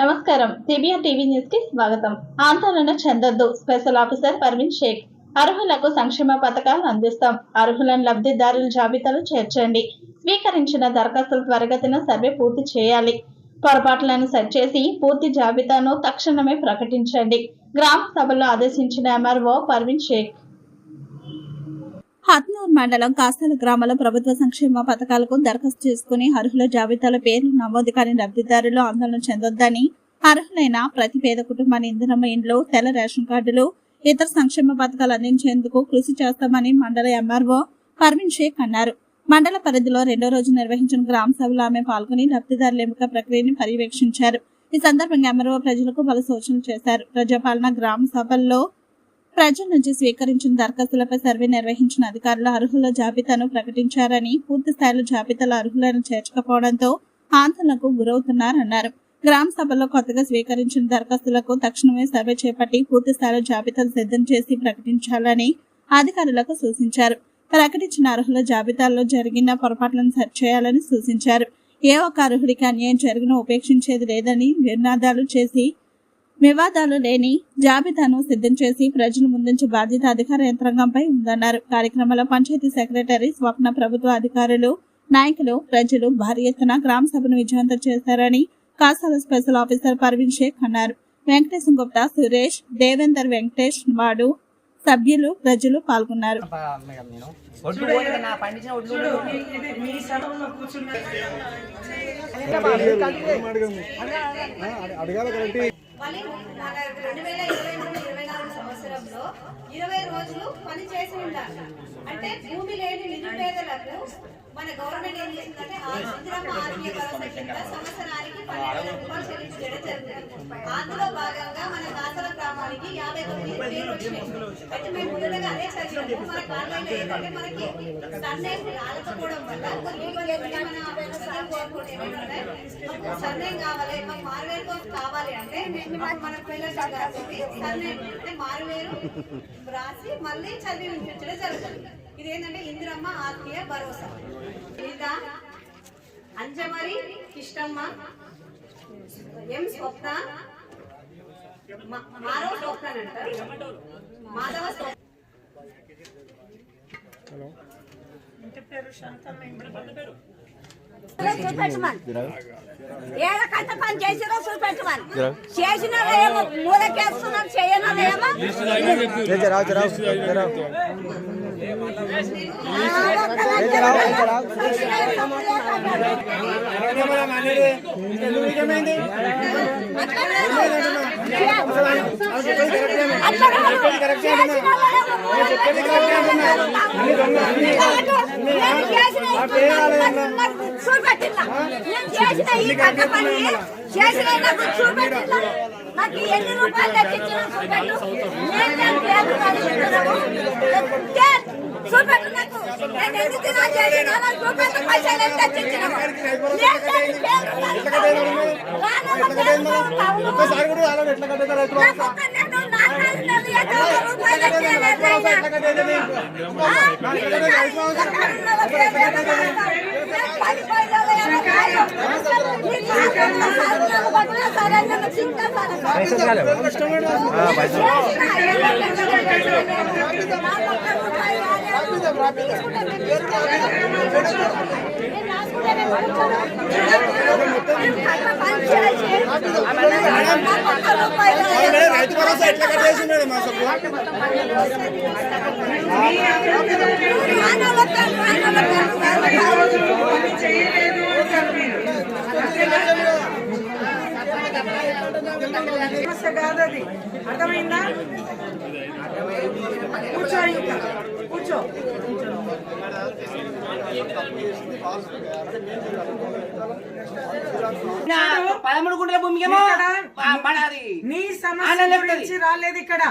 నమస్కారం. CBR TV న్యూస్కి స్వాగతం. ఆందోళన చెందొద్దు. Special officer Parveen Shaik. అర్హులకు సంక్షేమ పథకాలు అందిస్తాం. అర్హులను లబ్ధిదారుల జాబితాలో చేర్చండి. స్వీకరించిన దరఖాస్తుల త్వరగతిన సర్వే పూర్తి చేయాలి. పొరపాట్లను సరిచేసి పూర్తి జాబితాను తక్షణమే ప్రకటించండి. గ్రామ సభలో ఆదేశించిన ఎంఆర్ఓ పర్వీన్ షేక్. హత్నూర్ మండలం కాస్తాల గ్రామంలో ప్రభుత్వ సంక్షేమ పథకాలకు దరఖాస్తు చేసుకుని అర్హుల జాబితాలో పేర్లు నమోదు కాని లబ్ధిదారులు ఆందోళన చెందొద్దని అర్హులైన ప్రతి పేద కుటుంబాన్ని ఇంధనమ్మ ఇండ్లు తెల్ల రేషన్ కార్డులు ఇతర సంక్షేమ పథకాలు అందించేందుకు కృషి చేస్తామని మండల ఎంఆర్ఓ పర్వీన్ షేక్ అన్నారు. మండల పరిధిలో రెండో రోజు నిర్వహించిన గ్రామ సభలో ఆమె పాల్గొని లబ్ధిదారుల ఎంపిక ప్రక్రియను పర్యవేక్షించారు. ఈ సందర్భంగా ఎంఆర్ఓ ప్రజలకు పలు సూచనలు చేశారు. ప్రజాపాలన గ్రామ సభల్లో ప్రజల నుంచి స్వీకరించిన దరఖాస్తులపై సర్వే నిర్వహించిన అధికారులు అర్హుల జాబితాను ప్రకటించారని పూర్తి స్థాయిలో జాబితాలో అర్హులను చేర్చకపోవడంతో ఆందోళనకు గురవుతున్నారన్నారు. గ్రామ సభలో కొత్తగా స్వీకరించిన దరఖాస్తులకు తక్షణమే సర్వే చేపట్టి పూర్తి స్థాయిలో జాబితాలు సిద్ధం చేసి ప్రకటించాలని అధికారులకు సూచించారు. ప్రకటించిన అర్హుల జాబితాల్లో జరిగిన పొరపాట్లను సరిచేయాలని సూచించారు. ఏ ఒక్క అర్హుడికి అన్యాయం జరిగినా ఉపేక్షించేది లేదని నినాదాలు చేసి వివాదాలు లేని జాబితాను సిద్ధం చేసి ప్రజల ముందుంచే బాధ్యత అధికార యంత్రాంగంపై ఉందన్నారు. కార్యక్రమంలో పంచాయతీ సెక్రటరీ స్వప్న ప్రభుత్వ అధికారులు నాయకులు ప్రజలు భారీ ఎత్తున గ్రామ సభను విజయవంతం చేశారని కాసాల స్పెషల్ ఆఫీసర్ పర్వీన్ షేక్ అన్నారు. వెంకటేశం గుప్తా సురేష్ దేవేందర్ వెంకటేష్ వాడు సభ్యులు ప్రజలు పాల్గొన్నారు. మళ్ళీ మన రెండు వేల ఇరవై మూడు ఇరవై నాలుగు సంవత్సరంలో ఇరవై రోజులు పని చేసి ఉండాలి. అంటే భూమి లేని నిరుపేదలకు మన గవర్నమెంట్ ఏం చేసిందంటే ఆ ఇందిరమ్మ ఆత్మీయ భరోసా కింద సంవత్సరానికి పన్నెండు వేల రూపాయలు చెల్లించడం జరుగుతుంది అందులో భాగంగా మన దాసల గ్రామానికి యాభై తొమ్మిది పేరు వచ్చినాయి. అయితే మేము ముందుగా అదే చదివాము. మన కాన్లైన్ ఏంటంటే మనకి సర్నేమ్ రాకపోవడం వల్ల కొన్ని మన సీఎం కావాలి మాకు మన పిల్లలు అంటే మారువేరు రాసి మళ్ళీ చదివి వినిపించడం జరుగుతుంది. ఇది ఏంటంటే ఇందిరమ్మ ఆత్మీయ భరోసా. అంజమరి కిష్టమ్మ ఎం స్వప్న మా- మారవ స్వప్న అంటారు. మాధవ స్వప్న. ఏడకంట పని చేసిరో చూపెట్టమని చేసిన ఏమో మూలకేస్తున్నారు చేయనో ఏమో చేసిన ఈ కట్ట పని చేసిన నాకు ఎన్ని రూపాయలు చూపెట్టు నేను చూపెట్టు నాకు నేను ఎందుకు దినాలు చూపెట్టు పైసలు ఎంత తెచ్చినావు నేను దాని పేరు అడుగుతున్నాను. రానమ్మ పేరు అవును. నాకు ఒక్క నేను నెలలు ఎన్నో రూపాయలు ఇచ్చేయలేదు ఆయన. రైతు భరోసా ఎట్లా కట్టేసి మేడం అసలు సమస్య కాదు అది అర్థమైందా? కూర్చో ఇంకా. కూర్చో. పదమూడు గుంటల భూమికేమో అది నీ సమస్య. గురించి రాలేదు ఇక్కడ.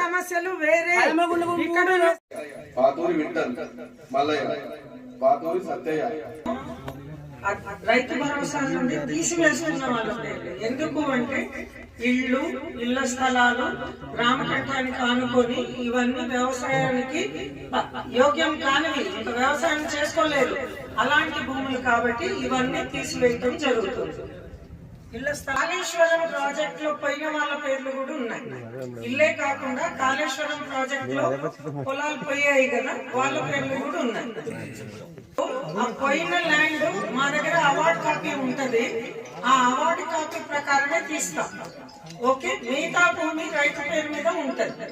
సమస్యలు వేరే. భూమి పాతూరి విఠల్ మల్లయ్య పాతూరి సత్తయ్య రైతు భరోసా నుండి తీసివేస్తున్న వాళ్ళ పేర్లు. ఎందుకు అంటే ఇళ్ళు ఇళ్ళ స్థలాలు గ్రామకట్టానికి ఆనుకొని ఇవన్నీ వ్యవసాయానికి యోగ్యం కానివి. ఇంకా వ్యవసాయం చేసుకోలేదు అలాంటి భూములు కాబట్టి ఇవన్నీ తీసివేయటం జరుగుతుంది. ఇళ్ళ కాళేశ్వరం ప్రాజెక్ట్లో పోయిన వాళ్ళ పేర్లు కూడా ఉన్నాయి. ఇల్లే కాకుండా కాళేశ్వరం ప్రాజెక్ట్లో పొలాలు పోయాయి కదా వాళ్ళ పేర్లు కూడా ఉన్నాయి. ఆ పోయిన ల్యాండ్ మా దగ్గర అవార్డ్ కాపీ ఉంటది. ఆ అవార్డు కాపీ ప్రకారమే తీస్తాం. ఓకే? మిగతా భూమి రైతు పేరు మీద ఉంటది.